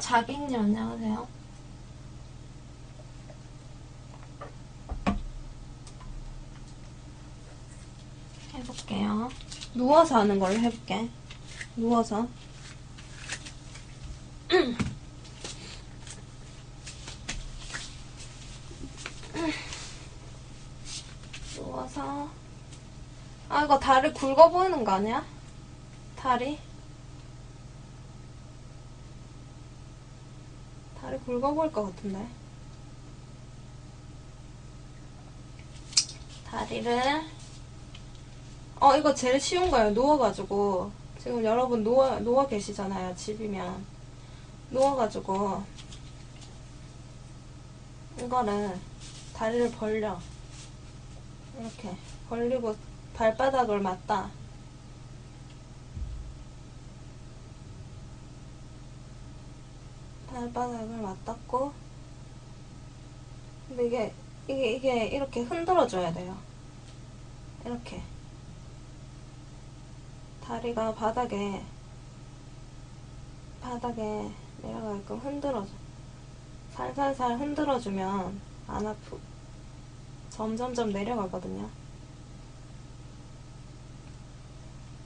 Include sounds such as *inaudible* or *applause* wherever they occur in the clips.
자기님 안녕하세요. 해볼게요. 누워서 하는 걸로 해볼게. 누워서. *clears throat* 누워서. 아, 이거 다리 굵어 보이는 거 아니야? 다리? 보일 것 같은데. 다리를. 어, 이거 제일 쉬운 거예요. 누워가지고. 지금 여러분 누워, 누워 계시잖아요. 집이면. 누워가지고. 이거를 다리를 벌려. 이렇게. 벌리고 발바닥을 맞다. 발바닥을 맞닿고 근데 이게 이게 이게 이렇게 흔들어 줘야 돼요. 이렇게 다리가 바닥에 바닥에 내려가게끔 흔들어줘. 살살살 흔들어주면 안 아프. 점점점 내려가거든요.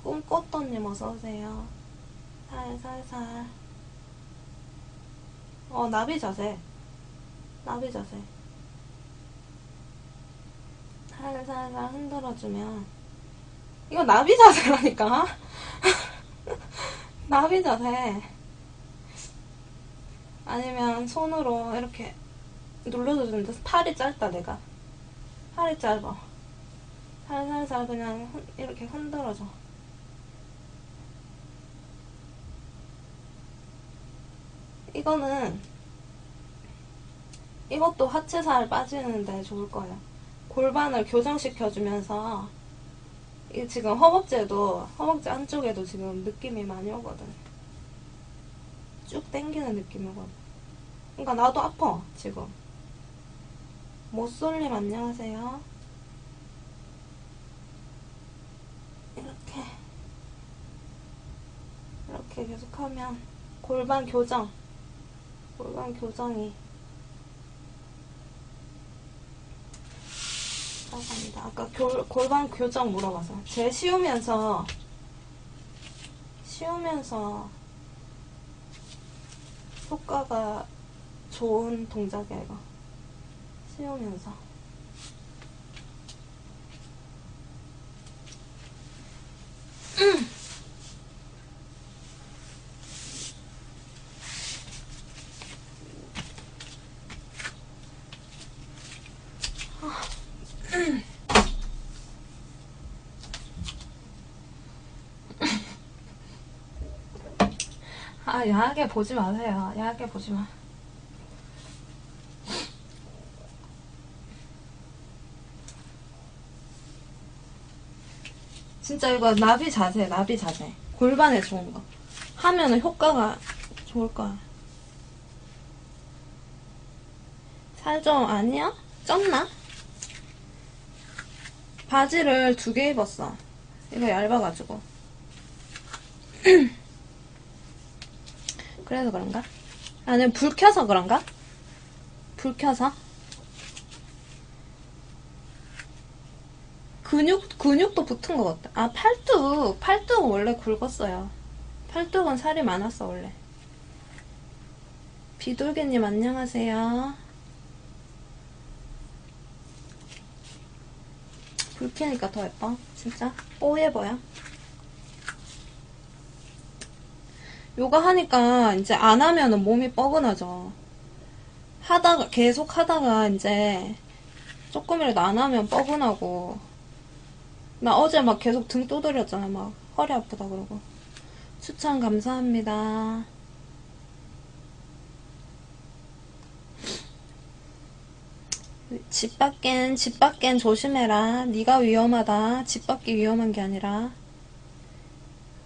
꿈꽃돈님 어서오세요. 살살살. 어, 나비 자세. 나비 자세. 살살살 흔들어주면. 이거 나비 자세라니까? *laughs* 나비 자세. 아니면 손으로 이렇게 눌러도 되는데 팔이 짧다, 내가. 팔이 짧아. 살살살 그냥 흔- 이렇게 흔들어줘. 이거는 이것도 하체살 빠지는데 좋을 거예요. 골반을 교정시켜주면서 이 지금 허벅지에도 허벅지 안쪽에도 지금 느낌이 많이 오거든. 쭉 당기는 느낌이거든. 그러니까 나도 아파 지금. 못쏠림 안녕하세요. 이렇게 이렇게 계속하면 골반 교정 골반 교정이 들어갑니다. 아까 교- 골반 교정 물어봐서. 제일 쉬우면서 쉬우면서 효과가 좋은 동작이야 이거. 쉬우면서 아 야하게 보지 마세요. 야하게 보지 마. 진짜 이거 나비 자세 나비 자세. 골반에 좋은 거. 하면은 효과가 좋을 거야. 살 좀 아니야? 쪘나? 바지를 두 개 입었어. 이거 얇아가지고 *clears throat* 그래서 그런가? 아니면 불 켜서 그런가? 불 켜서? 근육, 근육도 붙은 것 같다. 아, 팔뚝. 팔뚝은 원래 굵었어요. 팔뚝은 살이 많았어, 원래. 비둘기님, 안녕하세요. 불 켜니까 더 예뻐. 진짜. 보여. 요가 하니까 이제 안 하면은 몸이 뻐근하죠. 하다가, 계속 하다가 이제 조금이라도 안 하면 뻐근하고. 나 어제 막 계속 등 두드렸잖아. 막 허리 아프다 그러고. 추천 감사합니다. 집 밖엔 집 밖엔 조심해라. 네가 위험하다. 집 밖이 위험한 게 아니라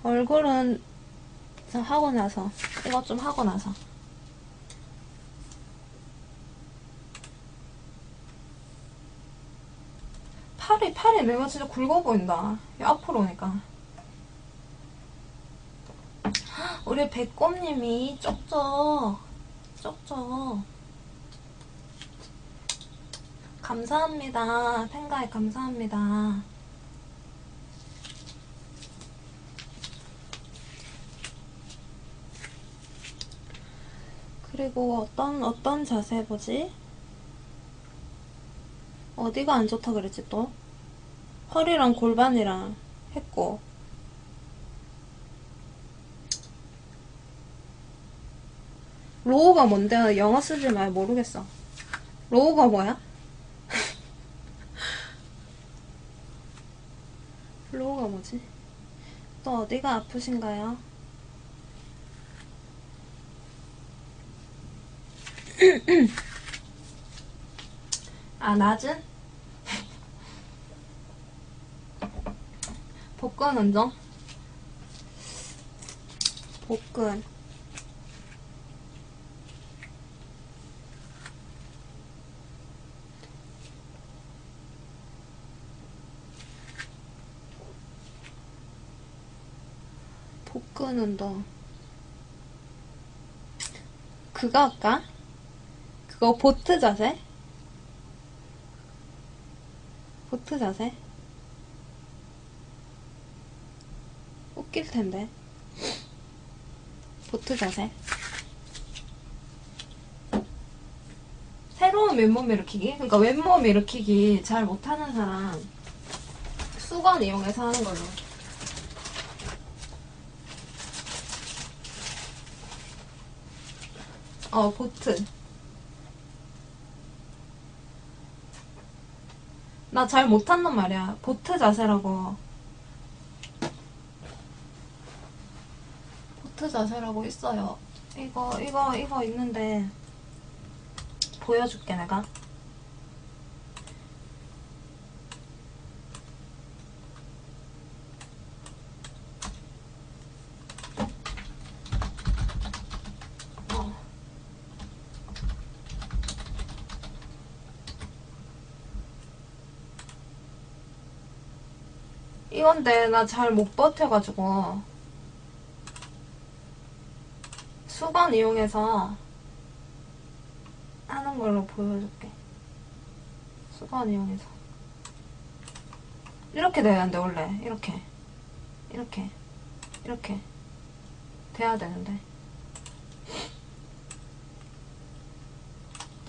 얼굴은 하고 나서 이것 좀 하고 나서. 팔이 팔이 내가 진짜 굵어 보인다. 이 앞으로 오니까. 우리 배꼽님이 쪽쪽 쪽쪽 감사합니다. 팬가입 감사합니다 그리고 어떤 어떤 자세 보지? 어디가 안 좋다 그랬지 또? 허리랑 골반이랑 했고 로우가 뭔데? 영어 쓰지 말 모르겠어. 로우가 뭐야? *laughs* 로우가 뭐지? 또 어디가 아프신가요? 아, 낮은? 복근 운동? 복근. 복근 운동. 그거 할까? 그거 보트 자세? 보트 자세? 웃길 텐데. 보트 자세. 새로운 왼몸 일으키기? 그러니까 왼몸 일으키기 잘 못하는 사람 수건 이용해서 하는 걸로. 어, 보트. 나 잘 못한단 말이야. 보트 자세라고. 보트 자세라고 있어요. 이거, 이거, 이거 있는데. 보여줄게, 내가. 어. 이건데 나 잘 못 버텨가지고. 수건 이용해서 하는 걸로 보여줄게. 수건 이용해서. 이렇게 돼야 되는데 원래. 이렇게. 이렇게. 이렇게. 돼야 되는데.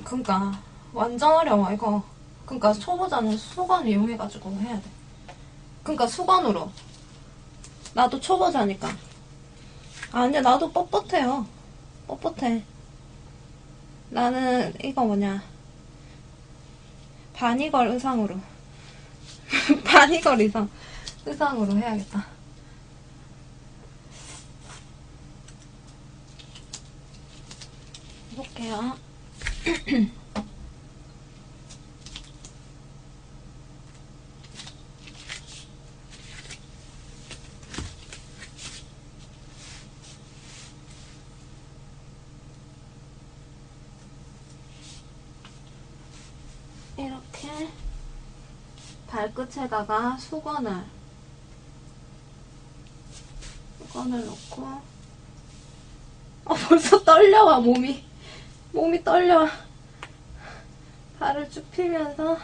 그니까 완전 어려워 이거. 그니까 초보자는 수건 이용해가지고 해야 돼 그니까 수건으로. 나도 초보자니까. 아, 근데 나도 뻣뻣해요. 뻣뻣해. 나는 이거 뭐냐. 바니걸 의상으로. *laughs* 바니걸 의상. 의상으로 해야겠다. 해볼게요. *clears throat* 이렇게 발 끝에다가 수건을 수건을 놓고 어 벌써 떨려와 몸이. 몸이 떨려 발을 쭉 피면서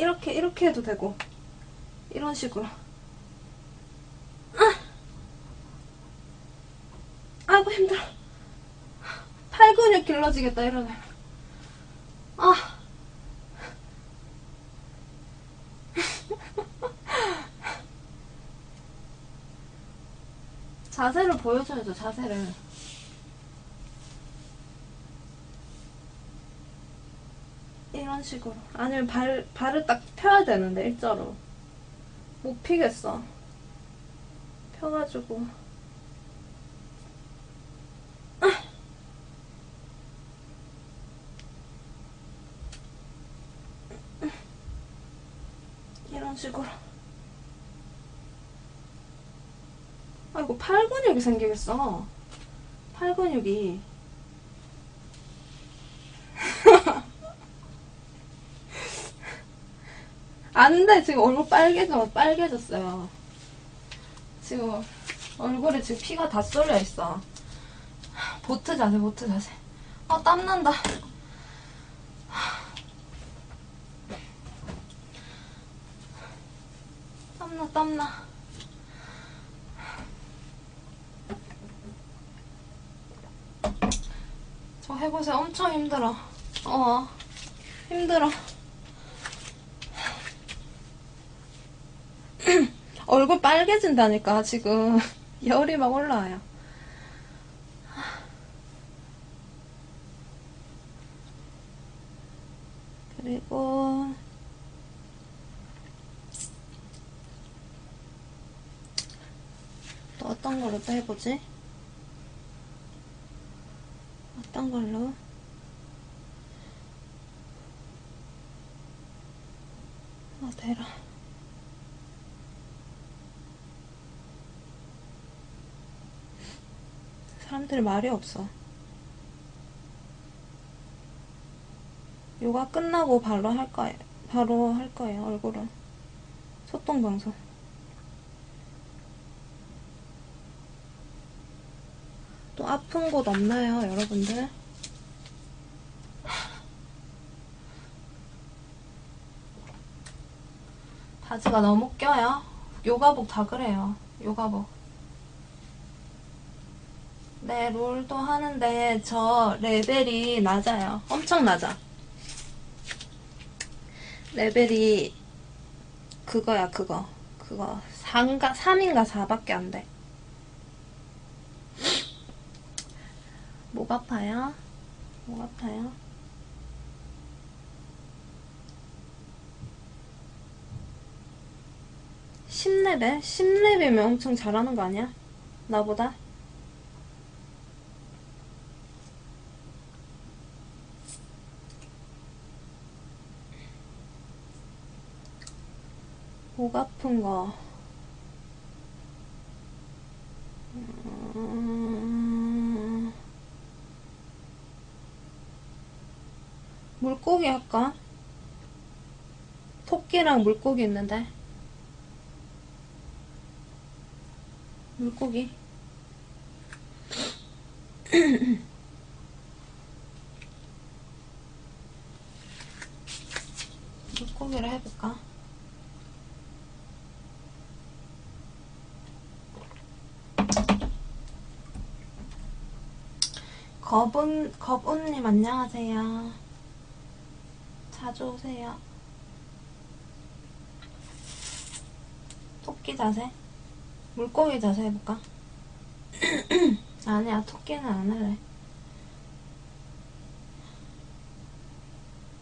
이렇게 이렇게 해도 되고. 이런 식으로. 아! 아이고 힘들어. 팔 근육 길러지겠다 이러네. 아! *laughs* 자세를 보여줘야죠 자세를 이런 식으로 아니면 발, 발을 딱 펴야 되는데 일자로. 못 피겠어. 펴가지고. 이런 식으로. 아이고 팔 근육이 생기겠어. 팔 근육이. 안 돼, 지금 얼굴 빨개져, 빨개졌어요. 지금 얼굴에 지금 피가 다 쏠려 있어. 보트 자세, 보트 자세. 아, 땀난다. 땀나, 땀나. 저 해보세요. 엄청 힘들어. 어, 힘들어. 얼굴 빨개진다니까, 지금. *laughs* 열이 막 올라와요. 그리고, 또 어떤 걸로 또 해보지? 어떤 걸로? 아, 대라. 사람들이 말이 없어. 요가 끝나고 바로 할 거예요. 바로 할 거예요, 얼굴은. 소통 방송. 또 아픈 곳 없나요, 여러분들? 바지가 너무 껴요. 요가복 다 그래요. 요가복. 네, 롤도 하는데 저 레벨이 낮아요. 엄청 낮아. 레벨이 그거야, 그거. 그거. 3인가, 3인가 4밖에 안 돼. 목 아파요? 목 아파요? 십레벨십레벨이면 엄청 잘하는 거 아니야? 나보다? 목 아픈 거. 음... 물고기 할까? 토끼랑 물고기 있는데. 물고기. *clears throat* 물고기를 해볼까? 거분, 거분님 안녕하세요. 자주 오세요. 토끼 자세? 물고기 자세 해볼까? *clears throat* 아니야, 토끼는 안 할래.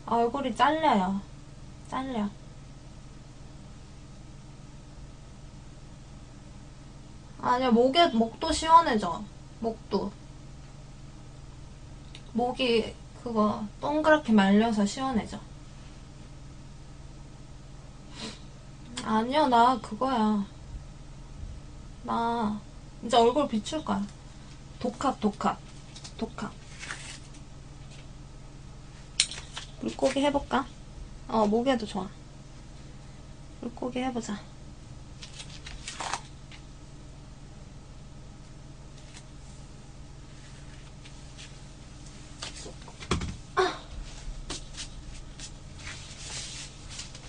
얼굴이 잘려요. 잘려. 아니야, 목에, 목도 시원해져. 목도. 목이 그거 동그랗게 말려서 시원해져. 아니야, 나 그거야. 나 이제 얼굴 비출 거야. 독합, 독합, 독합. 물고기 해볼까? 어, 목에도 좋아. 물고기 해보자.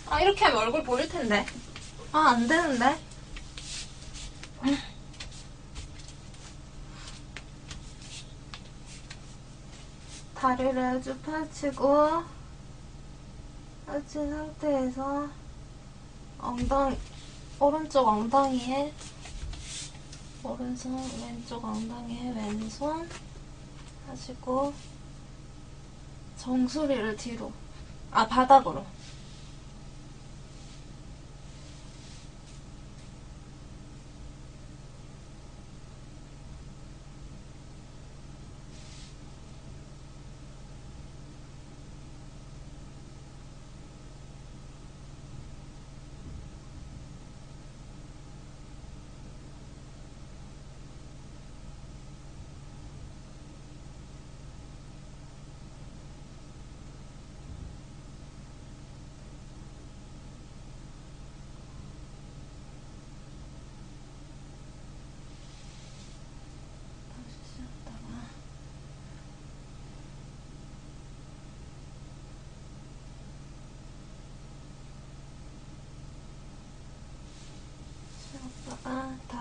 아, 이렇게 하면 얼굴 보일 텐데. 아, 안 되는데. 다리를 쭉 펼치고, 펼친 상태에서, 엉덩이, 오른쪽 엉덩이에, 오른손, 왼쪽 엉덩이에 왼손 하시고, 정수리를 뒤로, 아, 바닥으로.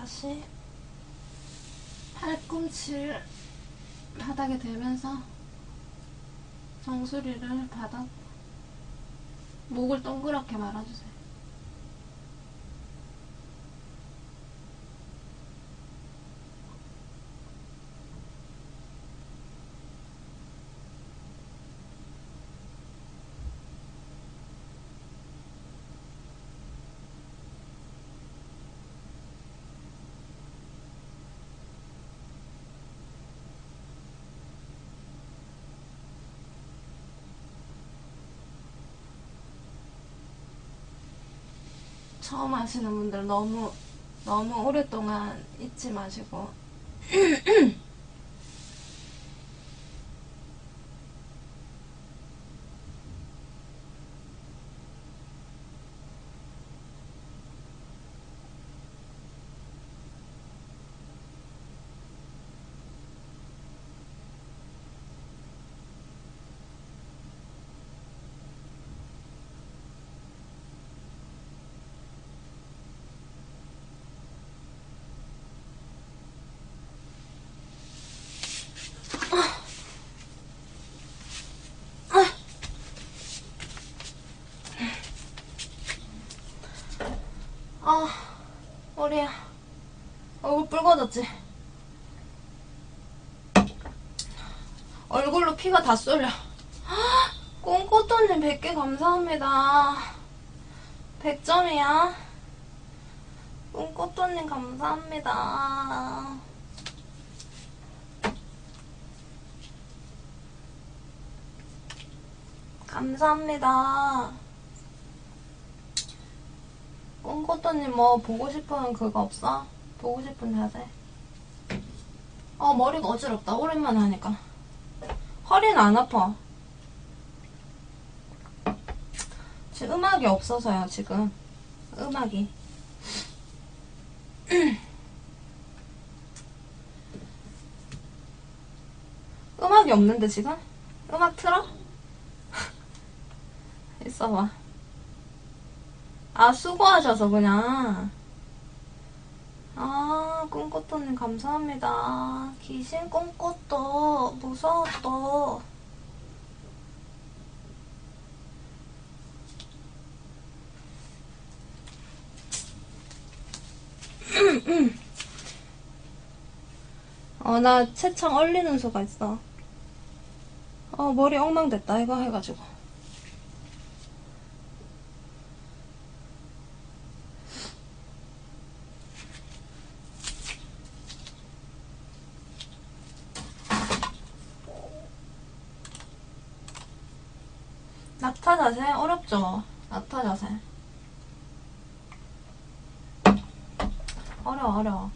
다시 팔꿈치를 바닥에 대면서 정수리를 바닥 목을 동그랗게 말아주세요. 처음 하시는 분들 너무 너무 오랫동안 잊지 마시고 *clears throat* 아 머리야. 얼굴 붉어졌지? 얼굴로 피가 다 쏠려. 꽁꼬또님 100개 감사합니다. 100점이야. 꽁꼬또님 감사합니다. 감사합니다 꽁꼬또님 뭐 보고 싶은 그거 없어? 보고 싶은 자세? 어 머리가 어지럽다 오랜만에 하니까 허리는 안 아파 지금 음악이 없어서요 지금 음악이 *clears throat* 음악이 없는데 지금? 음악 틀어? *laughs* 있어봐 아, 수고하셔서 그냥. 아, 꿈꽃도님 감사합니다. 귀신 꿈꽃도 무서워 또. 어, 나 채창 얼리는 수가 있어. 어, 머리 엉망됐다, 이거 해가지고. 낙타 자세 어렵죠? 낙타 자세. 어려워, 어려워.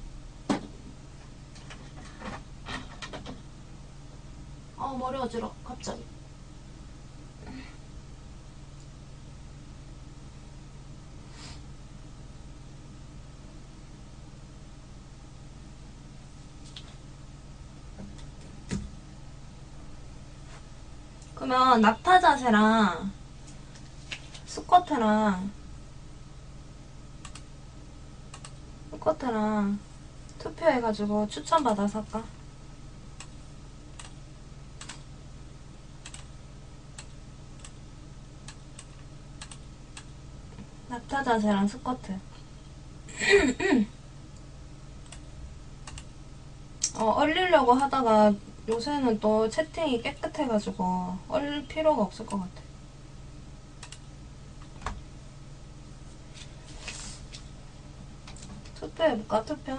어, 머리 어지러, 갑자기. 그러면 낙타 자세랑 스쿼트랑 스쿼트랑 투표해가지고 추천받아서 할까? 낙타 자세랑 스쿼트 어, 얼리려고 하다가 요새는 또 채팅이 깨끗해가지고 얼릴 필요가 없을 것 같아. 투표해볼까, 투표?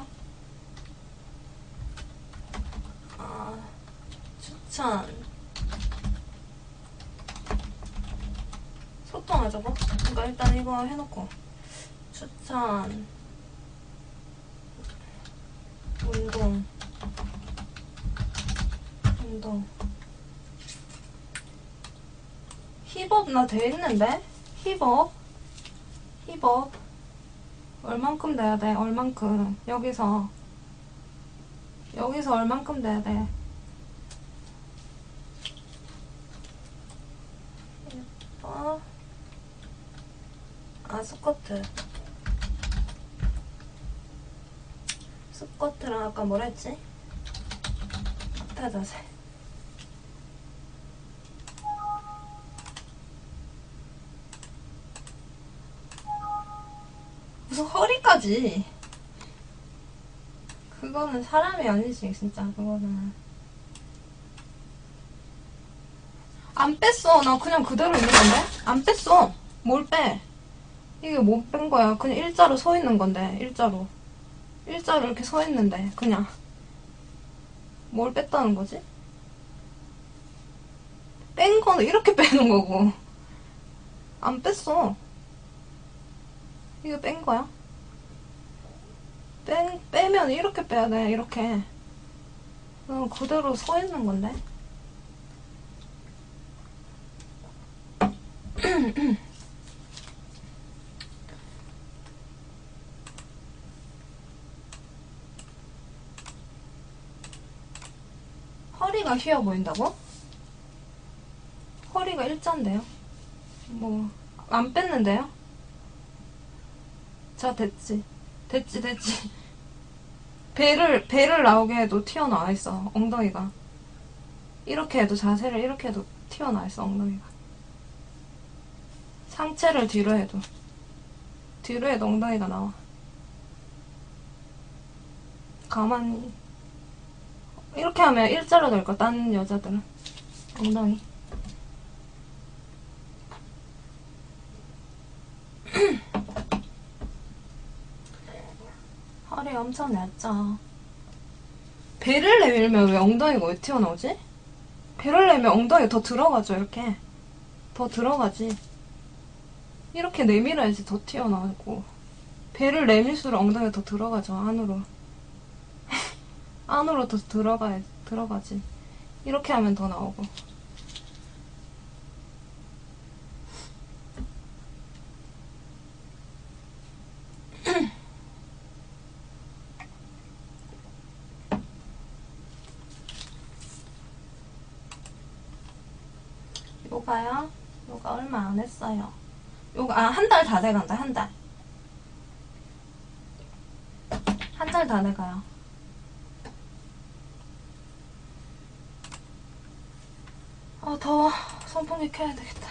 아, 추천. 소통하자고? 그러니까 일단 이거 해놓고. 추천. 운동. 운동. 힙업 나 돼 있는데? 힙업? 힙업. 얼만큼 돼야 돼? 얼만큼. 여기서. 여기서 얼만큼 돼야 돼? 예뻐. 아, 스쿼트. 자세랑 아까 했지? 타 자세. 무슨 허리까지. 그거는 사람이 아니지, 진짜, 그거는. 안 뺐어. 나 그냥 그대로 있는 건데? 안 뺐어. 뭘 빼? 이게 못 뺀 거야. 그냥 일자로 서 있는 건데, 일자로. 일자로 이렇게 서 있는데, 그냥. 뭘 뺐다는 거지? 뺀 거는 이렇게 *laughs* 빼는 거고. 안 뺐어. 이거 뺀 거야? 빼, 빼면 이렇게 빼야 돼, 이렇게. 그냥 그대로 서 있는 건데. *clears throat* 허리가 휘어 보인다고? 허리가 일자인데요? 뭐, 안 뺐는데요? 자, 됐지. 됐지, 됐지. 배를, 배를 나오게 해도 튀어나와 있어, 엉덩이가. 이렇게 해도, 자세를 이렇게 해도 튀어나와 있어, 엉덩이가. 상체를 뒤로 해도. 뒤로 해도 엉덩이가 나와. 가만히. 이렇게 하면 일자로 될 거, 딴 여자들은. 엉덩이. *clears throat* 허리 엄청 얇죠. 배를 내밀면 왜 엉덩이가 왜 튀어나오지? 배를 내면 엉덩이 더 들어가죠, 이렇게. 더 들어가지. 이렇게 내밀어야지 더 튀어나오고. 배를 내밀수록 엉덩이가 더 들어가죠, 안으로. *laughs* 안으로 더 들어가야, 들어가지. 이렇게 하면 더 나오고. 요가요? 요가 얼마 안 했어요. 요가, 아, 한 달 다 돼간다, 한 달. 한 달 다 돼가요. 아, 더워. 선풍기 켜야 되겠다.